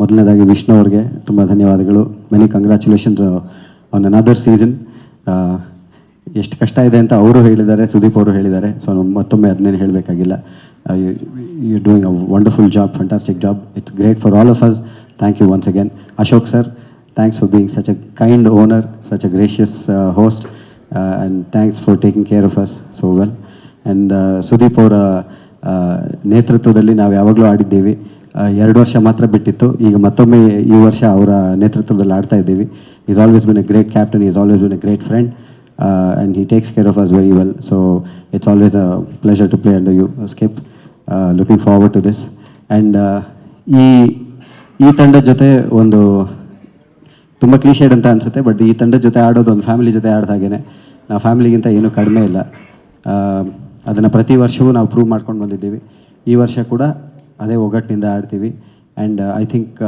ಮೊದಲನೇದಾಗಿ ವಿಷ್ಣು ಅವ್ರಿಗೆ ತುಂಬ ಧನ್ಯವಾದಗಳು. Many congratulations on another season ಎಷ್ಟು ಕಷ್ಟ ಇದೆ ಅಂತ ಅವರು ಹೇಳಿದ್ದಾರೆ, ಸುದೀಪ್ ಅವರು ಹೇಳಿದ್ದಾರೆ. ಸೊ ಮತ್ತೊಮ್ಮೆ ಅದನ್ನೇನು ಹೇಳಬೇಕಾಗಿಲ್ಲ. You doing a wonderful job fantastic job it's great for all of us thank you once again Ashok sir thanks for being such a kind owner such a gracious host and thanks for taking care of us so well and Sudeep ಅವರ ನೇತೃತ್ವದಲ್ಲಿ ನಾವು ಯಾವಾಗಲೂ ಆಡಿದ್ದೀವಿ. ಎರಡು ವರ್ಷ ಮಾತ್ರ ಬಿಟ್ಟಿತ್ತು. ಈಗ ಮತ್ತೊಮ್ಮೆ ಈ ವರ್ಷ ಅವರ ನೇತೃತ್ವದಲ್ಲಿ ಆಡ್ತಾ ಇದ್ದೀವಿ. Is always been a great captain is always been a great friend and he takes care of us very well so it's always a pleasure to play under you skip looking forward to this and ಈ ಈ ತಂಡದ ಜೊತೆ ಒಂದು ತುಂಬ ಕ್ಲೀಶೇಡ್ ಅಂತ ಅನಿಸುತ್ತೆ but ಈ ತಂಡದ ಜೊತೆ ಆಡೋದು ಒಂದು ಫ್ಯಾಮಿಲಿ ಜೊತೆ ಆಡಿದಾಗೇನೆ ನಾವು ಫ್ಯಾಮಿಲಿಗಿಂತ ಏನೂ ಕಡಿಮೆ ಇಲ್ಲ. ಅದನ್ನು ಪ್ರತಿ ವರ್ಷವೂ ನಾವು ಪ್ರೂವ್ ಮಾಡ್ಕೊಂಡು ಬಂದಿದ್ದೀವಿ. ಈ ವರ್ಷ ಕೂಡ ಅದೇ ಒಗ್ಗಟ್ಟಿನಿಂದ ಆಡ್ತೀವಿ. ಆ್ಯಂಡ್ ಐ ಥಿಂಕ್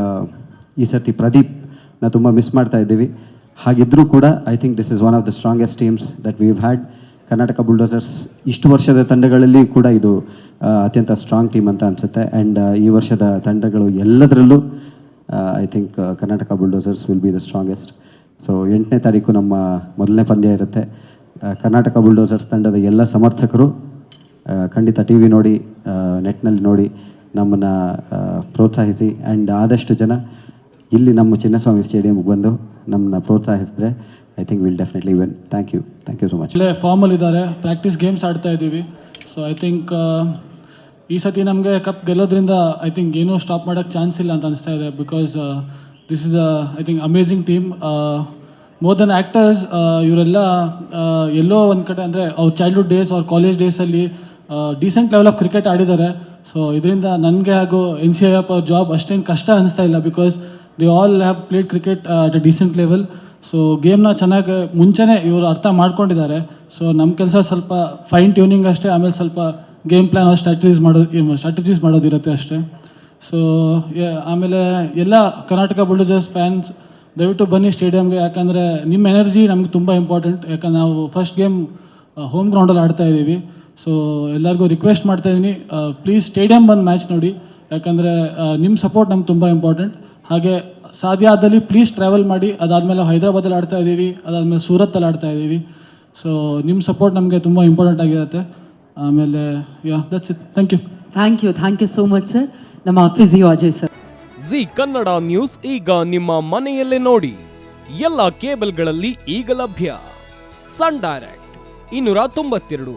ಈ ಸರ್ತಿ ಪ್ರದೀಪ್ನ ತುಂಬ ಮಿಸ್ ಮಾಡ್ತಾ ಇದ್ದೀವಿ. ಹಾಗಿದ್ದರೂ ಕೂಡ I think this is one of the strongest teams that we had Karnataka bulldozers ಇಷ್ಟು ವರ್ಷದ ತಂಡಗಳಲ್ಲಿ ಕೂಡ ಇದು ಅತ್ಯಂತ ಸ್ಟ್ರಾಂಗ್ ಟೀಮ್ ಅಂತ ಅನಿಸುತ್ತೆ. ಆ್ಯಂಡ್ ಈ ವರ್ಷದ ತಂಡಗಳು ಎಲ್ಲದರಲ್ಲೂ I think Karnataka bulldozers will be the strongest so ಎಂಟನೇ ತಾರೀಕು ನಮ್ಮ ಮೊದಲನೇ ಪಂದ್ಯ ಇರುತ್ತೆ. ಕರ್ನಾಟಕ ಬುಲ್ಡೋಸರ್ಸ್ ತಂಡದ ಎಲ್ಲ ಸಮರ್ಥಕರು ಖಂಡಿತ ಟಿ ವಿ ನೋಡಿ ನೆಟ್ನಲ್ಲಿ ನೋಡಿ ನಮ್ಮನ್ನು ಪ್ರೋತ್ಸಾಹಿಸಿ. ಆ್ಯಂಡ್ ಆದಷ್ಟು ಜನ ಇಲ್ಲಿ ನಮ್ಮ ಚಿನ್ನಸ್ವಾಮಿ ಸ್ಟೇಡಿಯಮ್ಗೆ ಬಂದು ನಮ್ಮನ್ನ ಪ್ರೋತ್ಸಾಹಿಸಿದ್ರೆ I think will definitely win thank you thank you so much ಇಲ್ಲೇ ಫಾರ್ಮಲ್ಲಿ ಇದ್ದಾರೆ. ಪ್ರಾಕ್ಟೀಸ್ ಗೇಮ್ಸ್ ಆಡ್ತಾ ಇದ್ದೀವಿ. ಸೊ ಐ ಥಿಂಕ್ ಈ ಸತಿ ನಮಗೆ ಕಪ್ ಗೆಲ್ಲೋದ್ರಿಂದ ಐ ಥಿಂಕ್ ಏನೂ ಸ್ಟಾಪ್ ಮಾಡೋಕ್ಕೆ ಚಾನ್ಸ್ ಇಲ್ಲ ಅಂತ ಅನಿಸ್ತಾ ಇದೆ because this is a I think amazing team more than actors ಇವರೆಲ್ಲ ಎಲ್ಲೋ ಒಂದು ಕಡೆ ಅಂದರೆ ಅವ್ರ ಚೈಲ್ಡ್ಹುಡ್ ಡೇಸ್ ಅವ್ರ ಕಾಲೇಜ್ ಡೇಸಲ್ಲಿ ಡೀಸೆಂಟ್ ಲೆವೆಲ್ ಆಫ್ ಕ್ರಿಕೆಟ್ ಆಡಿದ್ದಾರೆ. ಸೊ ಇದರಿಂದ ನನಗೆ ಹಾಗೂ ಎನ್ ಸಿ ಐ ಎಫ್ ಅವ್ರ ಜಾಬ್ ಅಷ್ಟೇನು ಕಷ್ಟ ಅನಿಸ್ತಾ ಇಲ್ಲ because they all have played cricket at a decent level so ಗೇಮ್ನ ಚೆನ್ನಾಗಿ ಮುಂಚೆನೇ ಇವರು ಅರ್ಥ ಮಾಡ್ಕೊಂಡಿದ್ದಾರೆ. ಸೊ ನಮ್ಮ ಕೆಲಸ ಸ್ವಲ್ಪ ಫೈನ್ ಟ್ಯೂನಿಂಗ್ ಅಷ್ಟೇ, ಆಮೇಲೆ ಸ್ವಲ್ಪ ಗೇಮ್ ಪ್ಲ್ಯಾನ್ ಸ್ಟ್ರಾಟಜೀಸ್ ಮಾಡೋದು ಸ್ಟ್ರಾಟಜೀಸ್ ಮಾಡೋದಿರುತ್ತೆ ಅಷ್ಟೇ. ಸೊ ಆಮೇಲೆ ಎಲ್ಲ ಕರ್ನಾಟಕ ಬುಲ್ಡೋಜರ್ಸ್ ಫ್ಯಾನ್ಸ್ ದಯವಿಟ್ಟು ಬನ್ನಿ ಸ್ಟೇಡಿಯಮ್ಗೆ ಯಾಕಂದರೆ ನಿಮ್ಮ ಎನರ್ಜಿ ನಮ್ಗೆ ತುಂಬ ಇಂಪಾರ್ಟೆಂಟ್ ಯಾಕಂದ್ರೆ ನಾವು ಫಸ್ಟ್ ಗೇಮ್ ಹೋಮ್ ಗ್ರೌಂಡಲ್ಲಿ ಆಡ್ತಾ ಇದ್ದೀವಿ ಸೊ ಎಲ್ಲರಿಗೂ ರಿಕ್ವೆಸ್ಟ್ ಮಾಡ್ತಾ ಇದ್ದೀನಿ ಪ್ಲೀಸ್ ಸ್ಟೇಡಿಯಂ ಬಂದು ಮ್ಯಾಚ್ ನೋಡಿ. ಯಾಕಂದರೆ ನಿಮ್ಮ ಸಪೋರ್ಟ್ ನಮ್ಗೆ ತುಂಬ ಇಂಪಾರ್ಟೆಂಟ್ ಹಾಗೆ ಸಾಧ್ಯ ಆದಲ್ಲಿ ಪ್ಲೀಸ್ ಟ್ರಾವೆಲ್ ಮಾಡಿ. ಅದಾದಮೇಲೆ ಹೈದರಾಬಾದಲ್ಲಿ ಆಡ್ತಾ ಇದ್ದೀವಿ ಅದಾದಮೇಲೆ ಸೂರತ್ತಲ್ಲಿ ಆಡ್ತಾ ಇದ್ದೀವಿ ಸೊ ನಿಮ್ಮ ಸಪೋರ್ಟ್ ನಮಗೆ ತುಂಬ ಇಂಪಾರ್ಟೆಂಟ್ ಆಗಿರುತ್ತೆ. ಆಮೇಲೆ yeah that's it thank you thank you thank you so much sir ನಮ್ಮ physio Ajay sir Zee Kannada news ಈಗ ನಿಮ್ಮ ಮನೆಯಲ್ಲೇ ನೋಡಿ. ಎಲ್ಲ ಕೇಬಲ್ಗಳಲ್ಲಿ ಈಗ ಲಭ್ಯ. ಸನ್ ಡೈರೆಕ್ಟ್ ಇನ್ನೂರ ತೊಂಬತ್ತೆರಡು.